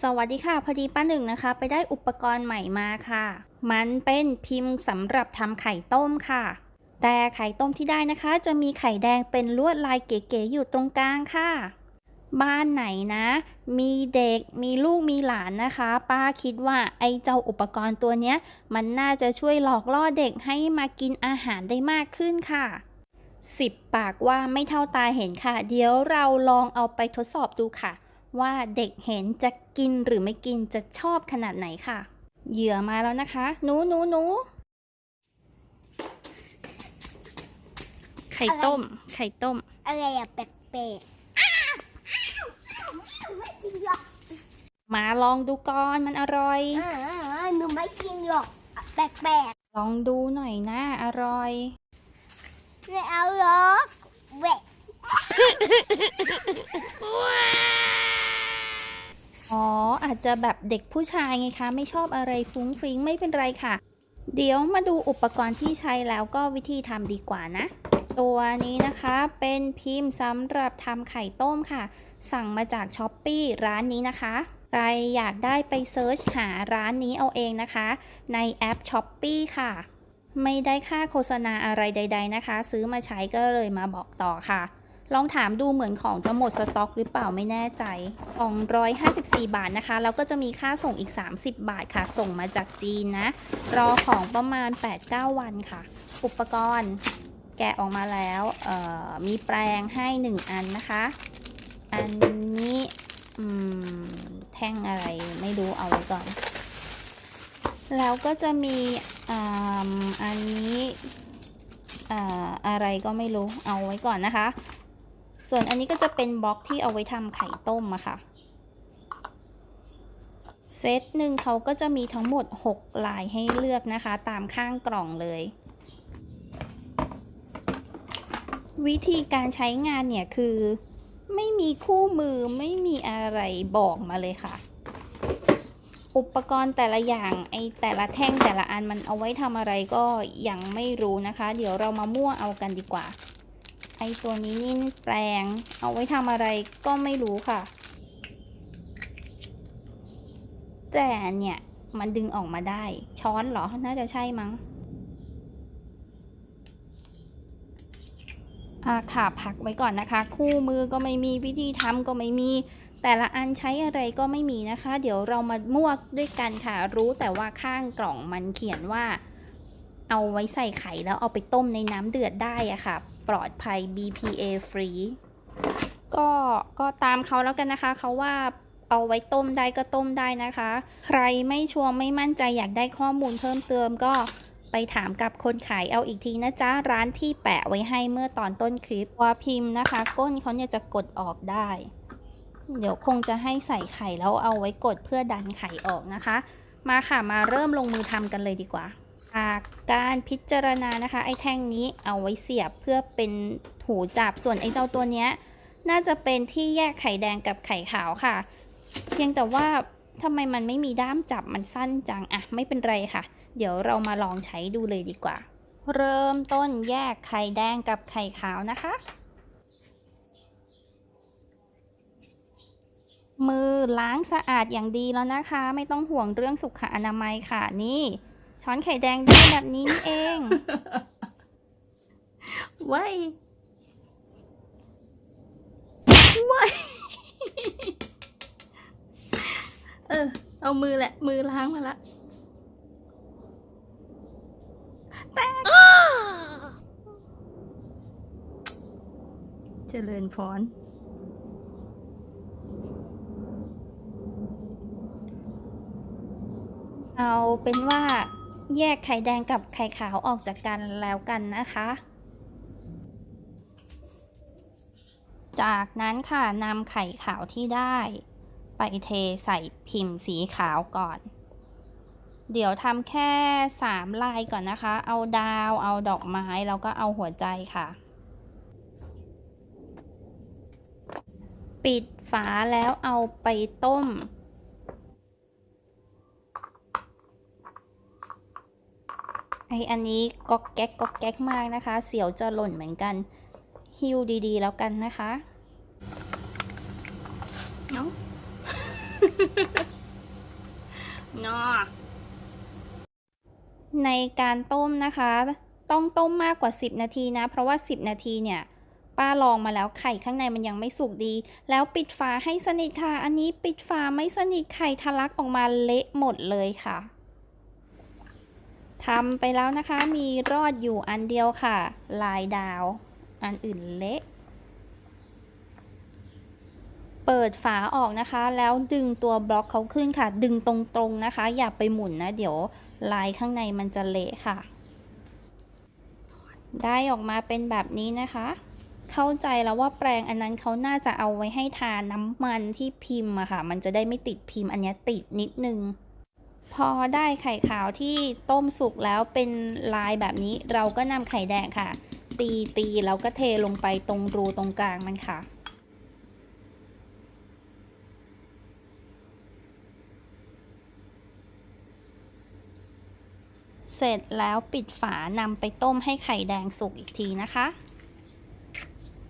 สวัสดีค่ะ พอดีป้าหนึ่งนะคะ ไปได้อุปกรณ์ใหม่มาค่ะ มันเป็นพิมพ์สำหรับทำไข่ต้มค่ะ แต่ไข่ต้มที่ได้นะคะ จะมีไข่แดงเป็นลวดลายเก๋ๆอยู่ตรงกลางค่ะ บ้านไหนนะ มีเด็กมีลูกมีหลานนะคะ ป้าคิดว่าไอ้เจ้าอุปกรณ์ตัวเนี้ย มันน่าจะช่วยหลอกล่อเด็กให้มากินอาหารได้มากขึ้นค่ะสิบปากว่าไม่เท่าตาเห็นค่ะ เดี๋ยวเราลองเอาไปทดสอบดูค่ะ ว่าเด็กเห็นจะกินหรือไม่กินจะชอบขนาดไหนค่ะ เหยื่อมาแล้วนะคะหนูหนูหนูไข่ต้ม ไข่ต้ม อะไรอะแปลกมาลองดูก่อนมันอร่อยๆอ่าหนูไม่กินหรอกแปลกลองดูหน่อยนะอร่อยๆไม่เอาหรอกเวะ อาจจะแบบเด็กผู้ชายไงคะ ไม่ชอบอะไรฟุ้งฟริ้งไม่เป็นไรค่ะ เดี๋ยวมาดูอุปกรณ์ที่ใช้แล้วก็วิธีทำดีกว่านะ ตัวนี้นะคะเป็นพิมพ์สำหรับทำไข่ต้มค่ะ สั่งมาจากช้อปปีร้านนี้นะคะใครอยากได้ไปเซิร์ชหาร้านนี้เอาเองนะคะ ในแอปช้อปปีค่ะ ไม่ได้ค่าโฆษณาอะไรใด ๆนะคะ ซื้อมาใช้ก็เลยมาบอกต่อค่ะ ลองถามดูเหมือนของจะหมดสต็อกหรือเปล่าไม่แน่ใจ254 บาทนะคะ แล้วก็จะมีค่าส่งอีก 30 บาทค่ะ ส่งมาจากจีนนะ รอของประมาณ 8-9 วันค่ะ อุปกรณ์แกะออกมาแล้วมีแปรงให้ 1 อันนะคะ อันนี้แท่งอะไรไม่รู้เอาไว้ก่อน แล้วก็จะมีอ,อันนี้อ่าอะไรก็ไม่รู้เอาไว้ก่อนนะคะ ส่วนอันนี้ก็จะเป็นบล็อกที่เอาไว้ทำไข่ต้มอะค่ะ เซตหนึ่งเขาก็จะมีทั้งหมด 6 ลายให้เลือกนะคะ ตามข้างกล่องเลย วิธีการใช้งานเนี่ยคือ ไม่มีคู่มือไม่มีอะไรบอกมาเลยค่ะ อุปกรณ์แต่ละอย่างไอแต่ละแท่งแต่ละอันมันเอาไว้ทำอะไรก็ยังไม่รู้นะคะ เดี๋ยวเรามามั่วเอากันดีกว่า ไอตัวนี้นี่แปลง เอาไว้ทำอะไรก็ไม่รู้ค่ะ แต่เนี่ย มันดึงออกมาได้ ช้อนเหรอ น่าจะใช่มั้งอาค่ะพักไว้ก่อนนะคะ คู่มือก็ไม่มีวิธีทำก็ไม่มี แต่ละอันใช้อะไรก็ไม่มีนะคะ เดี๋ยวเรามามั่วด้วยกันค่ะ รู้แต่ว่าข้างกล่องมันเขียนว่า เอาไว้ใส่ไข่แล้วเอาไปต้มในน้ำเดือดได้อะค่ะ ลอดภัย BPA free ก็ก็ตามเขาแล้วกันนะคะเขาว่าเอาไว้ต้มได้ก็ต้มได้นะคะ ใครไม่ชัวร์ไม่มั่นใจอยากได้ข้อมูลเพิ่มเติมก็ไปถามกับคนขายเอาอีกทีนะจ๊ะ ร้านที่แปะไว้ให้เมื่อตอนต้นคลิปว่าพิมพ์นะคะ ก้นเขาเนี่ยจะกดออกได้ เดี๋ยวคงจะให้ใส่ไข่แล้วเอาไว้กดเพื่อดันไข่ออกนะคะ มาค่ะมาเริ่มลงมือทำกันเลยดีกว่า จากการพิจารณานะคะ ไอ้แท่งนี้เอาไว้เสียบเพื่อเป็นหูจับส่วนไอ้เจ้าตัวเนี้ย น่าจะเป็นที่แยกไข่แดงกับไข่ขาวค่ะ เพียงแต่ว่าทำไมมันไม่มีด้ามจับมันสั้นจังอะไม่เป็นไรค่ะ เดี๋ยวเรามาลองใช้ดูเลยดีกว่า เริ่มต้นแยกไข่แดงกับไข่ขาวนะคะ มือล้างสะอาดอย่างดีแล้วนะคะ ไม่ต้องห่วงเรื่องสุขอนามัยค่ะนี่ ช้อนไข่แดงได้แบบนี้นี่เองว้ายว้ายเออ เอามือแหละ มือล้างมาละแตกเจริญพรเอาเป็นว่า แยกไข่แดงกับไข่ขาวออกจากกันแล้วกันนะคะ จากนั้นค่ะนำไข่ขาวที่ได้ ไปเทใส่พิมพ์สีขาวก่อน เดี๋ยวทำแค่ 3 ลายก่อนนะคะ เอาดาว เอาดอกไม้ แล้วก็เอาหัวใจค่ะ ปิดฝาแล้วเอาไปต้ม ไออันนี้ก๊อกแก๊กก๊อกแก๊กมากนะคะ เสียวจะหล่นเหมือนกัน ฮิวดีๆ แล้วกันนะคะเนาะเนในการต้มนะคะ ต้องต้มมากกว่า 10 นาทีนะ เพราะว่า 10 นาทีเนี่ย ป้าลองมาแล้วไข่ข้างในมันยังไม่สุกดี แล้วปิดฝาให้สนิทค่ะ อันนี้ปิดฝาไม่สนิทไข่ทะลักออกมาเละหมดเลยค่ะ ทำไปแล้วนะคะ มีรอดอยู่อันเดียวค่ะ ลายดาว อันอื่นเละเปิดฝาออกนะคะ แล้วดึงตัวบล็อกเขาขึ้นค่ะ ดึงตรงๆนะคะ อย่าไปหมุนนะ เดี๋ยวลายข้างในมันจะเละค่ะ ได้ออกมาเป็นแบบนี้นะคะ เข้าใจแล้วว่าแปรงอันนั้นเขาน่าจะเอาไว้ให้ทาน้ำมันที่พิมพ์อะค่ะ มันจะได้ไม่ติดพิมพ์อันนี้ติดนิดนึง พอได้ไข่ขาวที่ต้มสุกแล้วเป็นลายแบบนี้ เราก็นำไข่แดงค่ะ ตีตีแล้วก็เทลงไปตรงรูตรงกลางมันค่ะ เสร็จแล้วปิดฝานำไปต้มให้ไข่แดงสุกอีกทีนะคะ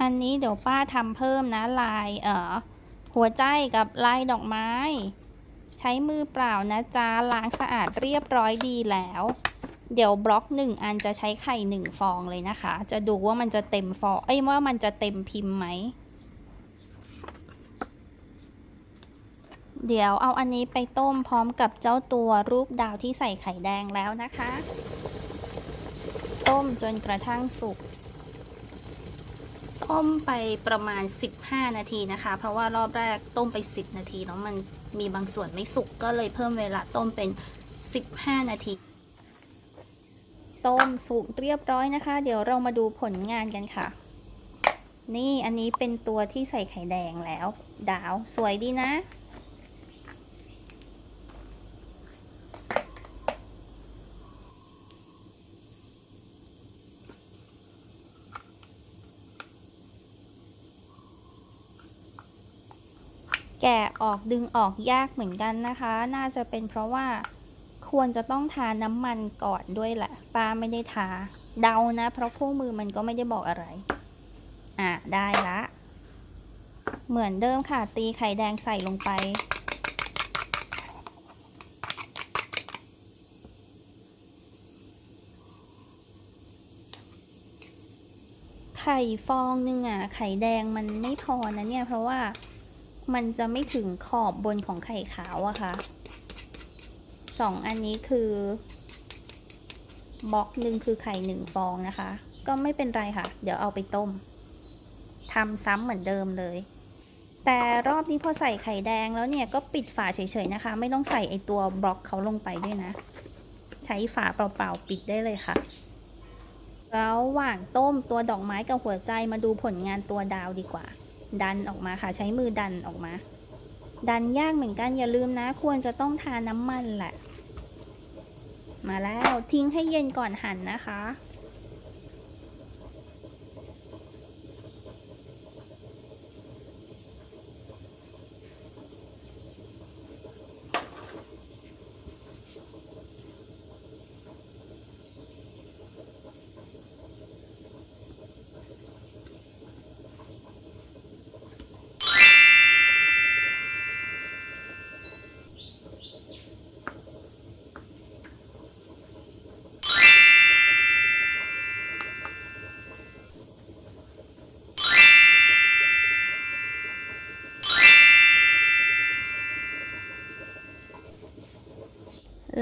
อันนี้เดี๋ยวป้าทำเพิ่มนะลายเอ่อหัวใจกับลายดอกไม้ ใช้มือเปล่านะจ๊ะล้างสะอาดเรียบร้อยดีแล้ว เดี๋ยวบล็อกหนึ่งอันจะใช้ไข่หนึ่งฟองเลยนะคะ จะดูว่ามันจะเต็มฟองเอ้ยว่ามันจะเต็มพิมพ์ไหมเดี๋ยวเอาอันนี้ไปต้มพร้อมกับเจ้าตัวรูปดาวที่ใส่ไข่แดงแล้วนะคะ ต้มจนกระทั่งสุก ต้มไปประมาณ 15 นาทีนะคะ เพราะว่ารอบแรกต้มไป 10 นาทีแล้วมันมีบางส่วนไม่สุกก็เลยเพิ่มเวลาต้มเป็น 15 นาที ต้มสุกเรียบร้อยนะคะ เดี๋ยวเรามาดูผลงานกันค่ะ นี่อันนี้เป็นตัวที่ใส่ไข่แดงแล้ว ดาวสวยดีนะ แกะออกดึงออกยากเหมือนกันนะคะ น่าจะเป็นเพราะว่าควรจะต้องทาน้ำมันก่อนด้วยแหละป้าไม่ได้ทาเดานะ เพราะคู่มือมันก็ไม่ได้บอกอะไร อะ ได้ละ เหมือนเดิมค่ะ ตีไข่แดงใส่ลงไป ไข่ฟองนึงอะ ไข่แดงมันไม่พอนะเนี่ย เพราะว่า มันจะไม่ถึงขอบบนของไข่ขาวอะค่ะสองอันนี้คือบล็อกหนึ่งคือไข่หนึ่งฟองนะคะ ก็ไม่เป็นไรค่ะ เดี๋ยวเอาไปต้มทำซ้ำเหมือนเดิมเลย แต่รอบนี้พอใส่ไข่แดงแล้วเนี่ยก็ปิดฝาเฉยๆนะคะ ไม่ต้องใส่ไอตัวบล็อกเขาลงไปด้วยนะ ใช้ฝาเปล่าๆปิดได้เลยค่ะ ระหว่างต้มตัวดอกไม้กับหัวใจมาดูผลงานตัวดาวดีกว่า ดันออกมาค่ะ ใช้มือดันออกมา ดันยากเหมือนกันอย่าลืมนะ ควรจะต้องทาน้ำมันแหละ มาแล้วทิ้งให้เย็นก่อนหั่นนะคะ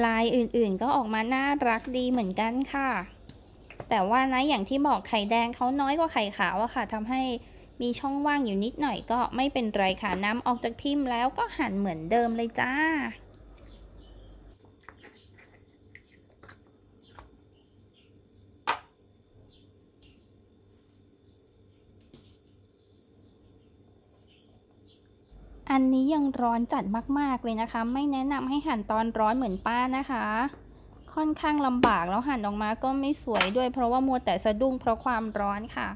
ลายอื่นๆก็ออกมาน่ารักดีเหมือนกันค่ะ แต่ว่านะอย่างที่บอกไข่แดงเขาน้อยกว่าไข่ขาวอะค่ะทำให้มีช่องว่างอยู่นิดหน่อยก็ไม่เป็นไรค่ะน้ำออกจากพิมพ์แล้วก็หั่นเหมือนเดิมเลยจ้า อันนี้ยังร้อนจัดมากๆเลยนะคะ ไม่แนะนำให้หั่นตอนร้อนเหมือนป้านะคะ ค่อนข้างลำบากแล้วหั่นออกมาก็ไม่สวยด้วย เพราะว่ามัวแต่สะดุ้งเพราะความร้อนค่ะ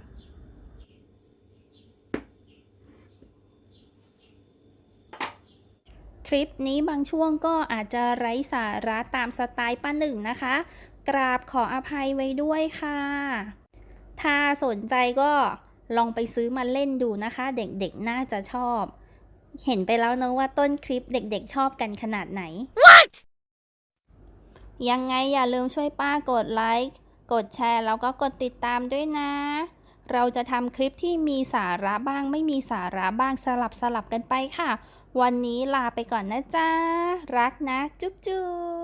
คลิปนี้บางช่วงก็อาจจะไร้สาระตามสไตล์ป้าหนึ่งนะคะ กราบขออภัยไว้ด้วยค่ะ ถ้าสนใจก็ลองไปซื้อมาเล่นดูนะคะ เด็กๆน่าจะชอบ เห็นไปแล้วเนอะว่าต้นคลิปเด็กๆชอบกันขนาดไหนยังไงอย่าลืมช่วยป้ากดไลค์ กดแชร์แล้วก็กดติดตามด้วยนะ เราจะทำคลิปที่มีสาระบ้างไม่มีสาระบ้างสลับสลับกันไปค่ะ วันนี้ลาไปก่อนนะจ๊ะ รักนะ จุ๊บจุ๊บ